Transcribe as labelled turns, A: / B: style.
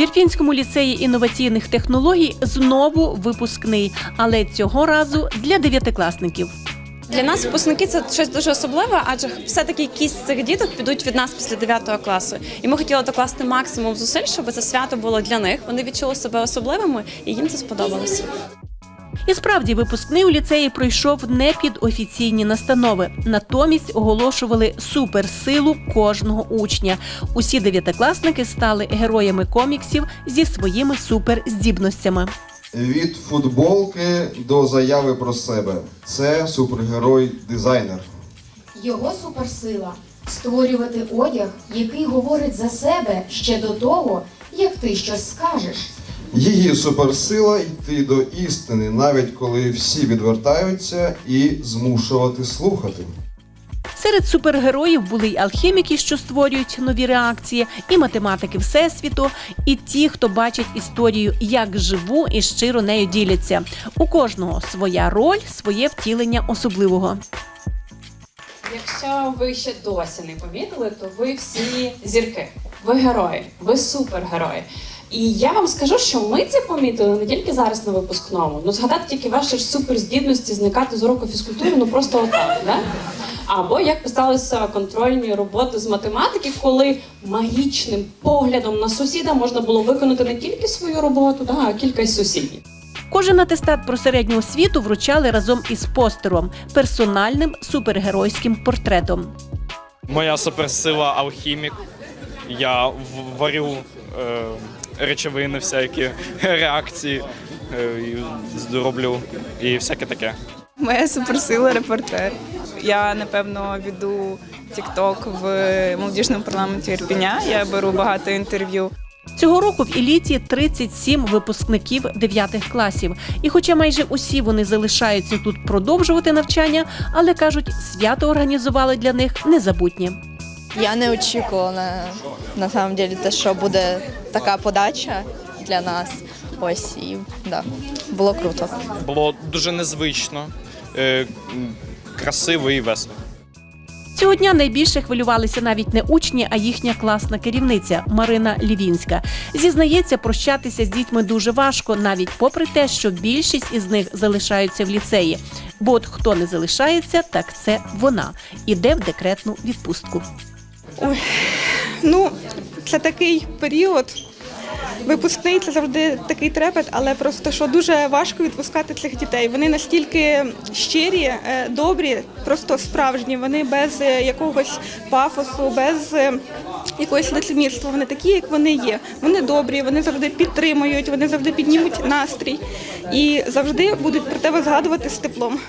A: В Ірпінському ліцеї інноваційних технологій знову випускний, але цього разу для дев'ятикласників.
B: Для нас випускники це щось дуже особливе, адже все-таки якісь цих діток підуть від нас після 9 класу. І ми хотіли докласти максимум зусиль, щоб це свято було для них. Вони відчули себе особливими, і їм це сподобалося.
A: І справді випускний у ліцеї пройшов не під офіційні настанови. Натомість оголошували суперсилу кожного учня. Усі дев'ятикласники стали героями коміксів зі своїми суперздібностями.
C: Від футболки до заяви про себе. Це супергерой-дизайнер.
D: Його суперсила створювати одяг, який говорить за себе ще до того, як ти щось скажеш.
C: Її суперсила йти до істини, навіть коли всі відвертаються, і змушувати слухати.
A: Серед супергероїв були й алхіміки, що створюють нові реакції, і математики всесвіту, і ті, хто бачить історію як живу і щиро нею діляться. У кожного своя роль, своє втілення особливого.
E: Якщо ви ще досі не помітили, то ви всі зірки. Ви герої, ви супергерої. І я вам скажу, що ми це помітили не тільки зараз на випускному. Ну згадати тільки ваші ж суперздібності зникати з уроку фізкультури, ну просто отак, да? Або як писалися контрольні роботи з математики, коли магічним поглядом на сусіда можна було виконати не тільки свою роботу, да, а кілька й сусідів.
A: Кожен атестат про середню освіту вручали разом із постером персональним супергеройським портретом.
F: Моя суперсила алхімік. Я варю е, речовини, всякі реакції е, і роблю і всяке таке.
G: Моя суперсила репортер. Я напевно веду TikTok в молодіжному парламенті Ірпіня. Я беру багато інтерв'ю.
A: Цього року в еліті 37 випускників 9 класів. І хоча майже усі вони залишаються тут продовжувати навчання, але кажуть, свято організували для них незабутнє.
H: Я не очікувала на, на самом деле те, що буде така подача для нас. Ось і да, було круто.
F: Було дуже незвично, е, красиво і весело.
A: Цього дня найбільше хвилювалися навіть не учні, а їхня класна керівниця Марина Лівінська. Зізнається, прощатися з дітьми дуже важко, навіть попри те, що більшість із них залишаються в ліцеї. Бо от хто не залишається, так це вона іде в декретну відпустку.
G: Ну, це такий період. Випускний це завжди такий трепет, але просто що дуже важко відпускати цих дітей. Вони настільки щирі, е, добрі, просто справжні. Вони без е, якогось пафосу, без е, якогось лицемірства. Вони такі, як вони є. Вони добрі, вони завжди підтримують, вони завжди піднімуть настрій і завжди будуть про тебе згадувати з теплом.